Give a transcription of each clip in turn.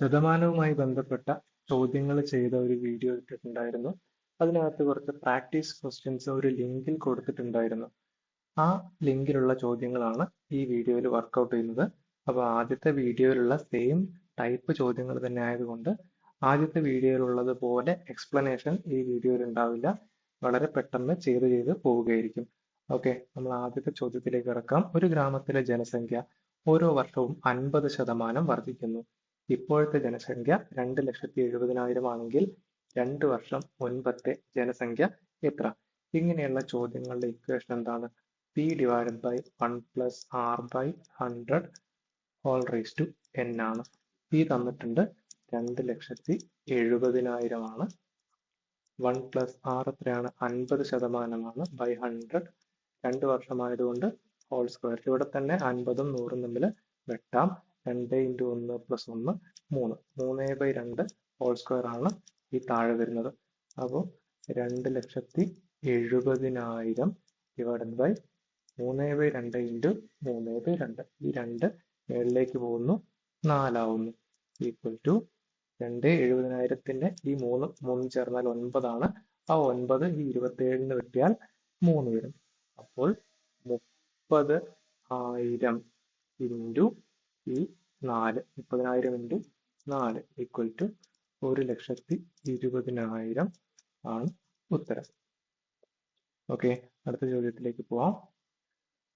ശതമാനവുമായി ബന്ധപ്പെട്ട ചോദ്യങ്ങൾ ചെയ്ത ഒരു വീഡിയോ ഇട്ടിട്ടുണ്ടായിരുന്നു. അതിനകത്ത് കുറച്ച് പ്രാക്ടീസ് ക്വസ്റ്റ്യൻസ് ഒരു ലിങ്കിൽ കൊടുത്തിട്ടുണ്ടായിരുന്നു. ആ ലിങ്കിലുള്ള ചോദ്യങ്ങളാണ് ഈ വീഡിയോയിൽ വർക്കൗട്ട് ചെയ്യുന്നത്. അപ്പോൾ ആദ്യത്തെ വീഡിയോയിലുള്ള സെയിം ടൈപ്പ് ചോദ്യങ്ങൾ തന്നെ ആയതുകൊണ്ട് ആദ്യത്തെ വീഡിയോയിലുള്ളത് പോലെ എക്സ്പ്ലനേഷൻ ഈ വീഡിയോയിൽ ഉണ്ടാവില്ല. വളരെ പെട്ടെന്ന് ചെയ്ത് ചെയ്ത് പോവുകയായിരിക്കും. ഓക്കെ നമ്മൾ ആദ്യത്തെ ചോദ്യത്തിലേക്ക് ഇറക്കാം ഒരു ഗ്രാമത്തിലെ ജനസംഖ്യ ഓരോ വർഷവും അൻപത് ശതമാനം വർദ്ധിക്കുന്നു. ഇപ്പോഴത്തെ ജനസംഖ്യ രണ്ട് ലക്ഷത്തി എഴുപതിനായിരം ആണെങ്കിൽ രണ്ട് വർഷം മുൻപത്തെ ജനസംഖ്യ എത്ര? ഇങ്ങനെയുള്ള ചോദ്യങ്ങളുടെ ഇക്വേഷൻ എന്താണ്? P divided by one plus R by hundred whole raise to N ആണ്. പി തന്നിട്ടുണ്ട് രണ്ട് ലക്ഷത്തി എഴുപതിനായിരം ആണ്. വൺ പ്ലസ് ആർ എത്രയാണ്? അൻപത് ശതമാനമാണ് ബൈ ഹൺഡ്രഡ് രണ്ട് വർഷമായതുകൊണ്ട് ഹോൾ സ്ക്വയർ ഇവിടെ തന്നെ അൻപതും നൂറും തമ്മിൽ വെട്ടാം. രണ്ട് ഇന്റു ഒന്ന് പ്ലസ് ഒന്ന് മൂന്ന്. മൂന്ന് ബൈ രണ്ട് ഹോൾ സ്ക്വയർ ആണ് ഈ താഴെ വരുന്നത്. അപ്പോൾ രണ്ട് ലക്ഷത്തി എഴുപതിനായിരം ഡിവൈഡഡ് ബൈ മൂന്ന് ബൈ രണ്ട് ഇന്റു മൂന്ന് ബൈ രണ്ട്. ഈ രണ്ട് മേളിലേക്ക് പോകുന്നു നാലാവുന്നു. ഈക്വൽ ടു രണ്ട് എഴുപതിനായിരത്തിന്റെ ഈ മൂന്ന് മൂന്ന് ചേർന്നാൽ ഒൻപതാണ്. ആ ഒൻപത് ഈ ഇരുപത്തേഴിന് വെട്ടിയാൽ മൂന്ന് വരും. അപ്പോൾ മുപ്പത് ആയിരം ഇന്റു ഈ നാല് മുപ്പതിനായിരം ഇന്റു നാല് ഈക്വൽ ടു ഒരു ലക്ഷത്തി ഇരുപതിനായിരം ആണ് ഉത്തരം. ഓക്കെ അടുത്ത ചോദ്യത്തിലേക്ക് പോവാം.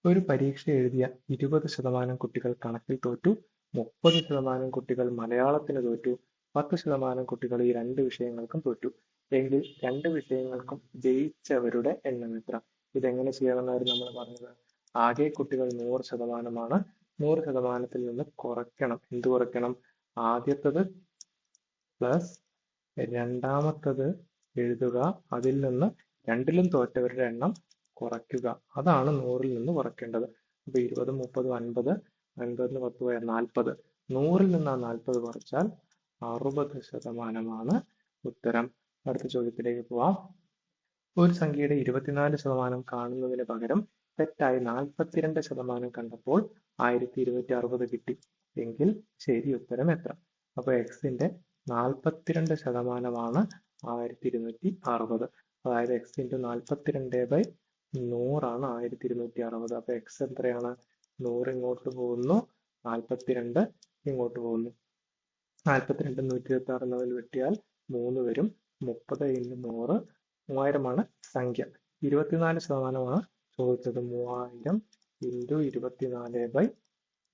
ഒരു പരീക്ഷ എഴുതിയ ഇരുപത് ശതമാനം കുട്ടികൾ കണക്കിൽ തോറ്റു മുപ്പത് ശതമാനം കുട്ടികൾ മലയാളത്തിന് തോറ്റു പത്ത് ശതമാനം കുട്ടികൾ ഈ രണ്ട് വിഷയങ്ങൾക്കും തോറ്റു. എങ്കിൽ രണ്ട് വിഷയങ്ങൾക്കും ജയിച്ചവരുടെ എണ്ണം എത്ര? ഇതെങ്ങനെ ചെയ്യണമെന്നായിരുന്നു നമ്മൾ പറഞ്ഞത്? ആകെ കുട്ടികൾ നൂറ് ശതമാനമാണ് നൂറ് ശതമാനത്തിൽ നിന്ന് കുറയ്ക്കണം. എന്ത് കുറയ്ക്കണം? ആദ്യത്തത് പ്ലസ് രണ്ടാമത്തത് എഴുതുക. അതിൽ നിന്ന് രണ്ടിലും തോറ്റവരുടെ എണ്ണം കുറയ്ക്കുക. അതാണ് നൂറിൽ നിന്ന് കുറയ്ക്കേണ്ടത്. അപ്പൊ ഇരുപത് മുപ്പത് അൻപത് അൻപതിന് പത്ത് പോയ നാൽപ്പത്. നൂറിൽ നിന്ന് ആ നാൽപ്പത് കുറച്ചാൽ അറുപത് ശതമാനമാണ് ഉത്തരം. അടുത്ത ചോദ്യത്തിലേക്ക് പോവാം. ഒരു സംഖ്യയുടെ ഇരുപത്തിനാല് ശതമാനം കാണുന്നതിന് പകരം തെറ്റായി നാൽപ്പത്തിരണ്ട് ശതമാനം കണ്ടപ്പോൾ ആയിരത്തി ഇരുന്നൂറ്റി അറുപത് കിട്ടി. എങ്കിൽ ശരി ഉത്തരം എത്ര? അപ്പൊ എക്സിന്റെ നാൽപ്പത്തിരണ്ട് ശതമാനമാണ് ആയിരത്തി ഇരുന്നൂറ്റി അറുപത് അതായത് എക്സ് ഇന്റു നാൽപ്പത്തിരണ്ട് ബൈ നൂറാണ് ആയിരത്തി ഇരുന്നൂറ്റി അറുപത് അപ്പൊ എക്സ് എത്രയാണ്? നൂറ് ഇങ്ങോട്ട് പോകുന്നു നാൽപ്പത്തിരണ്ട് ഇങ്ങോട്ട് പോകുന്നു. നാൽപ്പത്തിരണ്ട് നൂറ്റി ഇരുപത്തി ആറ് എന്നതിൽ വെട്ടിയാൽ മൂന്ന് വരും. മുപ്പത് ഇന്റു നൂറ് മൂവായിരമാണ് സംഖ്യ. ഇരുപത്തിനാല് ശതമാനമാണ് ചോദിച്ചത് മൂവായിരം ഇന്റു ഇരുപത്തിനാല് ബൈ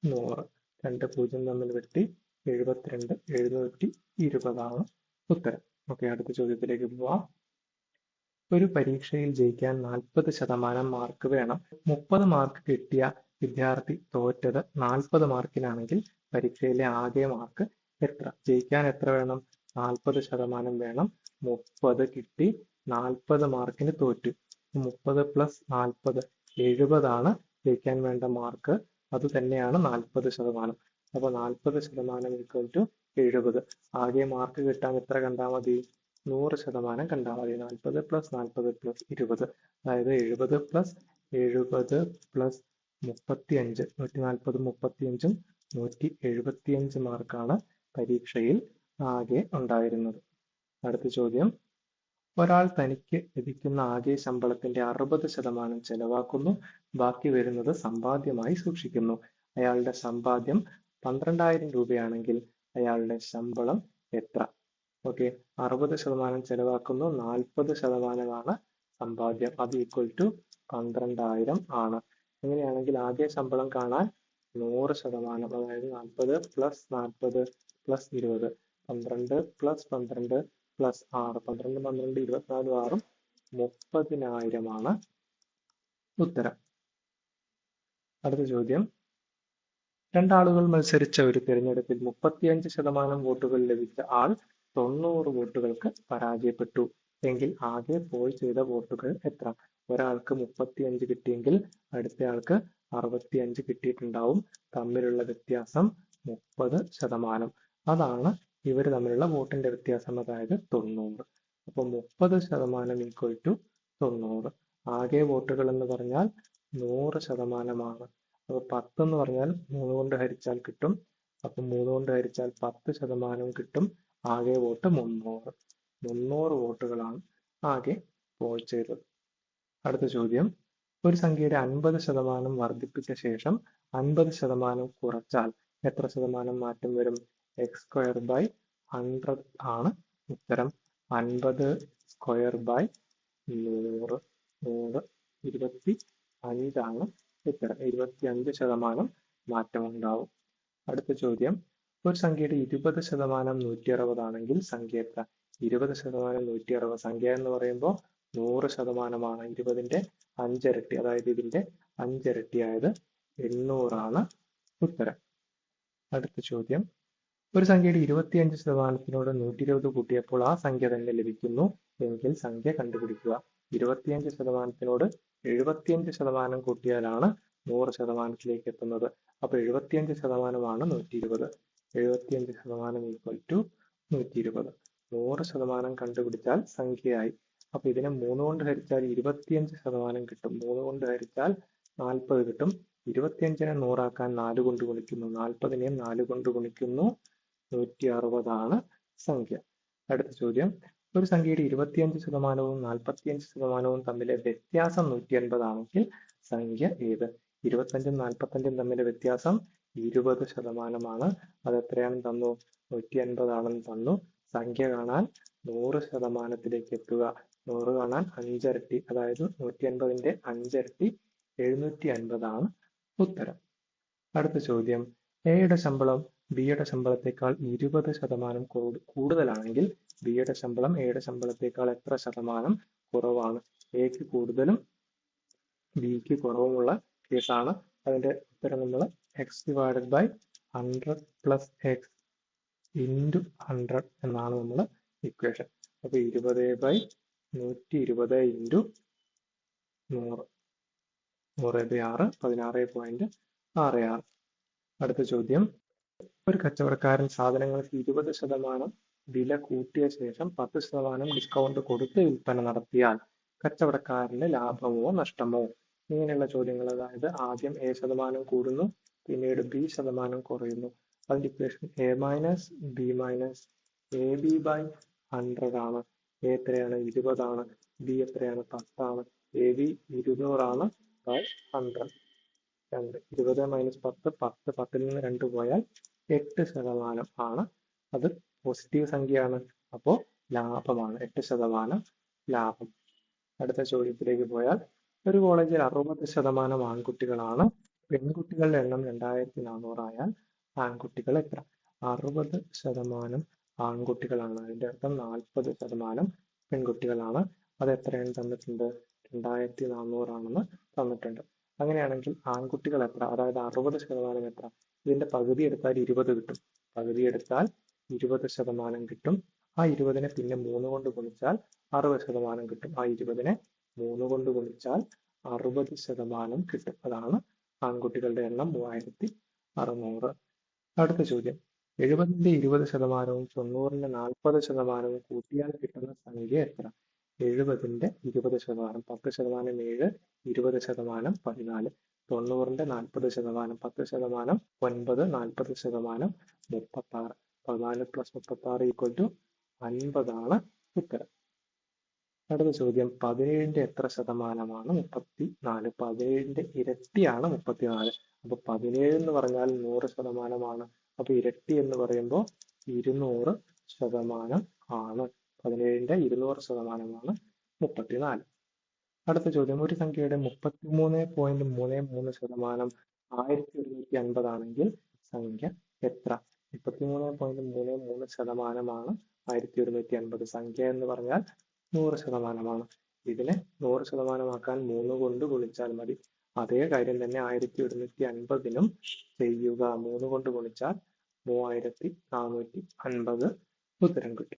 നൂറ്. രണ്ട് പൂജ്യം തമ്മിൽ വെട്ടി എഴുപത്തിരണ്ട് എഴുന്നൂറ്റി ഇരുപതാണ് ഉത്തരം. ഓക്കെ അടുത്ത ചോദ്യത്തിലേക്ക് പോവാം. ഒരു പരീക്ഷയിൽ ജയിക്കാൻ നാൽപ്പത് ശതമാനം മാർക്ക് വേണം. മുപ്പത് മാർക്ക് കിട്ടിയ വിദ്യാർത്ഥി തോറ്റത് നാൽപ്പത് മാർക്കിനാണെങ്കിൽ പരീക്ഷയിലെ ആകെ മാർക്ക് എത്ര? ജയിക്കാൻ എത്ര വേണം? നാൽപ്പത് ശതമാനം വേണം. മുപ്പത് കിട്ടി നാൽപ്പത് മാർക്കിന് തോറ്റു. മുപ്പത് പ്ലസ് നാൽപ്പത് എഴുപതാണ് ജയിക്കാൻ വേണ്ട മാർക്ക് അത് തന്നെയാണ് നാൽപ്പത് ശതമാനം. അപ്പൊ നാൽപ്പത് ശതമാനം ഈക്വൽ ടു എഴുപത്. ആകെ മാർക്ക് കിട്ടാൻ എത്ര കണ്ടാൽ മതി? നൂറ് ശതമാനം കണ്ടാൽ മതി. നാൽപ്പത് പ്ലസ് നാൽപ്പത് പ്ലസ് ഇരുപത്. അതായത് എഴുപത് പ്ലസ് എഴുപത് പ്ലസ് മുപ്പത്തി അഞ്ച് നൂറ്റി നാൽപ്പത് മുപ്പത്തി അഞ്ചും നൂറ്റി എഴുപത്തി അഞ്ച് മാർക്കാണ് പരീക്ഷയിൽ ആകെ ഉണ്ടായിരുന്നത്. അടുത്ത ചോദ്യം. ഒരാൾ തനിക്ക് ലഭിക്കുന്ന ആകെ ശമ്പളത്തിന്റെ അറുപത് ശതമാനം ചെലവാക്കുന്നു. ബാക്കി വരുന്നത് സമ്പാദ്യമായി സൂക്ഷിക്കുന്നു. അയാളുടെ സമ്പാദ്യം പന്ത്രണ്ടായിരം രൂപയാണെങ്കിൽ അയാളുടെ ശമ്പളം എത്ര? ഓക്കെ. അറുപത് ശതമാനം ചെലവാക്കുന്നു. നാൽപ്പത് ശതമാനമാണ് സമ്പാദ്യം. അത് ഈക്വൽ ടു പന്ത്രണ്ടായിരം ആണ്. അങ്ങനെയാണെങ്കിൽ ആകെ ശമ്പളം കാണാൻ നൂറ് ശതമാനം. അതായത് നാൽപ്പത് പ്ലസ് നാൽപ്പത് പ്ലസ് ഇരുപത്. പന്ത്രണ്ട് പ്ലസ് പന്ത്രണ്ട് പ്ലസ് ആറ് പന്ത്രണ്ട് പന്ത്രണ്ട് ഇരുപത്തിനാലും ആറും മുപ്പതിനായിരമാണ് ഉത്തരം. അടുത്ത ചോദ്യം. രണ്ടാളുകൾ മത്സരിച്ച ഒരു തിരഞ്ഞെടുപ്പിൽ മുപ്പത്തിയഞ്ച് ശതമാനം വോട്ടുകൾ ലഭിച്ച ആൾ തൊണ്ണൂറ് വോട്ടുകൾക്ക് പരാജയപ്പെട്ടു. എങ്കിൽ ആകെ പോൾ ചെയ്ത വോട്ടുകൾ എത്ര? ഒരാൾക്ക് മുപ്പത്തിയഞ്ച് കിട്ടിയെങ്കിൽ അടുത്തയാൾക്ക് അറുപത്തിയഞ്ച് കിട്ടിയിട്ടുണ്ടാവും. തമ്മിലുള്ള വ്യത്യാസം മുപ്പത് ശതമാനം. അതാണ് ഇവർ തമ്മിലുള്ള വോട്ടിന്റെ വ്യത്യാസം അതായത് തൊണ്ണൂറ്. അപ്പൊ മുപ്പത് ശതമാനം ഈക്വൽ ടു തൊണ്ണൂറ്. ആകെ വോട്ടുകൾ എന്ന് പറഞ്ഞാൽ നൂറ് ശതമാനമാണ്. അപ്പൊ പത്ത് എന്ന് പറഞ്ഞാൽ മൂന്ന് കൊണ്ട് ഹരിച്ചാൽ കിട്ടും. അപ്പം മൂന്ന് കൊണ്ട് ഹരിച്ചാൽ പത്ത് ശതമാനം കിട്ടും. ആകെ വോട്ട് മുന്നൂറ്. മുന്നൂറ് വോട്ടുകളാണ് ആകെ പോൾ ചെയ്തത്. അടുത്ത ചോദ്യം. ഒരു സംഖ്യയുടെ അൻപത് ശതമാനം വർദ്ധിപ്പിച്ച ശേഷം അൻപത് ശതമാനം കുറച്ചാൽ എത്ര ശതമാനം മാറ്റം വരും? എക്സ് സ്ക്വയർ ബൈ ഹൺഡ്രഡ് ആണ് ഉത്തരം. അൻപത് സ്ക്വയർ ബൈ നൂറ് നൂറ് ഇരുപത്തി അഞ്ചാണ് ഉത്തരം. ഇരുപത്തി അഞ്ച് ശതമാനം മാറ്റം ഉണ്ടാവും അടുത്ത ചോദ്യം. ഒരു സംഖ്യയുടെ ഇരുപത് ശതമാനം നൂറ്റി അറുപതാണെങ്കിൽ സംഖ്യ എത്ര ഇരുപത് ശതമാനം നൂറ്റി അറുപത് സംഖ്യ എന്ന് പറയുമ്പോൾ നൂറ് ശതമാനമാണ്. ഇരുപതിന്റെ അഞ്ചിരട്ടി അതായത് ഇതിന്റെ അഞ്ചിരട്ടിയായത് എണ്ണൂറാണ് ഉത്തരം. അടുത്ത ചോദ്യം. ഒരു സംഖ്യയുടെ ഇരുപത്തിയഞ്ച് ശതമാനത്തിനോട് നൂറ്റി ഇരുപത് കൂട്ടിയപ്പോൾ ആ സംഖ്യ തന്നെ ലഭിക്കുന്നു. എങ്കിൽ സംഖ്യ കണ്ടുപിടിക്കുക. ഇരുപത്തിയഞ്ച് ശതമാനത്തിനോട് എഴുപത്തിയഞ്ച് ശതമാനം കൂട്ടിയാലാണ് നൂറ് ശതമാനത്തിലേക്ക് എത്തുന്നത്. അപ്പൊ എഴുപത്തിയഞ്ച് ശതമാനമാണ് നൂറ്റി ഇരുപത് എഴുപത്തിയഞ്ച് ശതമാനം ഈക്വൽ ടു നൂറ്റി ഇരുപത് നൂറ് ശതമാനം കണ്ടുപിടിച്ചാൽ സംഖ്യയായി. അപ്പൊ ഇതിനെ മൂന്ന് കൊണ്ട് ഹരിച്ചാൽ ഇരുപത്തിയഞ്ച് ശതമാനം കിട്ടും. മൂന്ന് കൊണ്ട് ഹരിച്ചാൽ നാൽപ്പത് കിട്ടും. ഇരുപത്തിയഞ്ചിനെ നൂറാക്കാൻ നാല് കൊണ്ട് ഗുണിക്കുന്നു. നാൽപ്പതിനെയും നാല് കൊണ്ട് ഗുണിക്കുന്നു. നൂറ്റി അറുപതാണ് സംഖ്യ. അടുത്ത ചോദ്യം. ഒരു സംഖ്യയുടെ ഇരുപത്തിയഞ്ച് ശതമാനവും നാൽപ്പത്തിയഞ്ച് ശതമാനവും തമ്മിലെ വ്യത്യാസം നൂറ്റി അൻപതാണെങ്കിൽ സംഖ്യ ഏത്? ഇരുപത്തഞ്ചും നാൽപ്പത്തഞ്ചും തമ്മിലെ വ്യത്യാസം ഇരുപത് ശതമാനമാണ്. അത് എത്രയാണെന്ന് തന്നു? നൂറ്റി അൻപതാണെന്ന് തന്നു. സംഖ്യ കാണാൻ നൂറ് ശതമാനത്തിലേക്ക് എത്തുക. നൂറ് കാണാൻ അഞ്ചരട്ടി അതായത് നൂറ്റി അൻപതിന്റെ അഞ്ചരട്ടി എഴുന്നൂറ്റി അൻപതാണ് ഉത്തരം. അടുത്ത ചോദ്യം. എയുടെ ശമ്പളം ബിയുടെ ശമ്പളത്തേക്കാൾ ഇരുപത് ശതമാനം കൂടുതലാണെങ്കിൽ ബിയുടെ ശമ്പളം എയുടെ ശമ്പളത്തേക്കാൾ എത്ര ശതമാനം കുറവാണ്? എക്ക് കൂടുതലും ബിക്ക് കുറവുമുള്ള കേസാണ് അതിന്റെ ഉത്തരം നമ്മൾ X divided by hundred plus X into hundred എന്നാണ് നമ്മൾ ഇക്വേഷൻ അപ്പൊ ഇരുപത് ബൈ നൂറ്റി ഇരുപത് ഇന്റു നൂറ്. നൂറ് ബൈ ആറ് പതിനാറ് പോയിന്റ് ആറ് ആറ്. അടുത്ത ചോദ്യം. ഒരു കച്ചവടക്കാരൻ സാധനങ്ങൾക്ക് ഇരുപത് ശതമാനം വില കൂട്ടിയ ശേഷം പത്ത് ശതമാനം ഡിസ്കൗണ്ട് കൊടുത്ത് വിൽപ്പന നടത്തിയാൽ കച്ചവടക്കാരന് ലാഭമോ നഷ്ടമോ? ഇങ്ങനെയുള്ള ചോദ്യങ്ങൾ അതായത് ആദ്യം എ ശതമാനം കൂടുന്നു പിന്നീട് ബി ശതമാനം കുറയുന്നു. അതിന്റെ equation A minus B minus A B by hundred ആണ്. എ എത്രയാണ്? ഇരുപതാണ്. ബി എത്രയാണ്? പത്താണ്. എ ബി ഇരുന്നൂറാണ് ബൈ ഹൺഡ്രഡ് രണ്ട്. ഇരുപത് മൈനസ് പത്ത് പത്ത്. പത്തിൽ നിന്ന് രണ്ട് പോയാൽ എട്ട് ശതമാനം ആണ്. അത് പോസിറ്റീവ് സംഖ്യയാണ്. അപ്പോൾ ലാഭമാണ്. എട്ട് ശതമാനം ലാഭം. അടുത്ത ചോദ്യത്തിലേക്ക് പോയാൽ ഒരു കോളേജിൽ അറുപത് ശതമാനം ആൺകുട്ടികളാണ്. പെൺകുട്ടികളുടെ എണ്ണം രണ്ടായിരത്തി നാനൂറായാൽ ആൺകുട്ടികൾ എത്ര? അറുപത് ശതമാനം ആൺകുട്ടികളാണ്. അതിന്റെ അർത്ഥം നാൽപ്പത് ശതമാനം പെൺകുട്ടികളാണ്. അത് എത്രയാണ് തന്നിട്ടുണ്ട്? രണ്ടായിരത്തി നാനൂറാണെന്ന് തന്നിട്ടുണ്ട്. അങ്ങനെയാണെങ്കിൽ ആൺകുട്ടികൾ എത്ര? അതായത് അറുപത് ശതമാനം എത്ര? ഇതിന്റെ പകുതി എടുത്താൽ ഇരുപത് കിട്ടും. പകുതി എടുത്താൽ ഇരുപത് ശതമാനം കിട്ടും. ആ ഇരുപതിനെ പിന്നെ മൂന്ന് കൊണ്ട് ഗുണിച്ചാൽ അറുപത് ശതമാനം കിട്ടും. ആ ഇരുപതിനെ മൂന്ന് കൊണ്ട് ഗുണിച്ചാൽ അറുപത് ശതമാനം കിട്ടും. അതാണ് ആൺകുട്ടികളുടെ എണ്ണം മൂവായിരത്തി അറുന്നൂറ് അടുത്ത ചോദ്യം. എഴുപതിന്റെ ഇരുപത് ശതമാനവും തൊണ്ണൂറിന്റെ നാൽപ്പത് ശതമാനവും കൂട്ടിയാൽ കിട്ടുന്ന സംഖ്യ എത്ര? എഴുപതിന്റെ ഇരുപത് ശതമാനം പത്ത് ശതമാനം ഏഴ് ഇരുപത് ശതമാനം പതിനാല്. തൊണ്ണൂറിന്റെ നാൽപ്പത് ശതമാനം പത്ത് ശതമാനം ഒൻപത് നാൽപ്പത് ശതമാനം മുപ്പത്താറ്. പതിനാല് പ്ലസ് മുപ്പത്താറ് ഈക്വൽ ടു അൻപതാണ് ഉത്തരം. അടുത്ത ചോദ്യം പതിനേഴിന്റെ എത്ര ശതമാനമാണ് മുപ്പത്തി നാല് പതിനേഴിന്റെ ഇരട്ടിയാണ് മുപ്പത്തിനാല്. അപ്പൊ പതിനേഴ് എന്ന് പറഞ്ഞാൽ നൂറ് ശതമാനമാണ്. അപ്പൊ ഇരട്ടി എന്ന് പറയുമ്പോൾ ഇരുന്നൂറ് ശതമാനം ആണ്. പതിനേഴിന്റെ ഇരുന്നൂറ് ശതമാനമാണ് മുപ്പത്തിനാല്. അടുത്ത ചോദ്യം. ഒരു സംഖ്യയുടെ മുപ്പത്തിമൂന്ന് പോയിന്റ് മൂന്ന് മൂന്ന് ശതമാനം ആയിരത്തി ഒരുന്നൂറ്റി അൻപതാണെങ്കിൽ സംഖ്യ എത്ര? മുപ്പത്തിമൂന്ന് പോയിന്റ് മൂന്ന് മൂന്ന് ശതമാനമാണ് ആയിരത്തി ഒരുന്നൂറ്റി അൻപത് സംഖ്യ എന്ന് പറഞ്ഞാൽ നൂറ് ശതമാനമാണ്. ഇതിനെ നൂറ് ശതമാനമാക്കാൻ മൂന്ന് കൊണ്ട് ഗുണിച്ചാൽ മതി. അതേ കാര്യം തന്നെ ആയിരത്തി ഒരുന്നൂറ്റി അൻപതിനും ചെയ്യുക. മൂന്ന് കൊണ്ട് ഗുണിച്ചാൽ മൂവായിരത്തി നാനൂറ്റി അൻപത് ഉത്തരം കിട്ടും.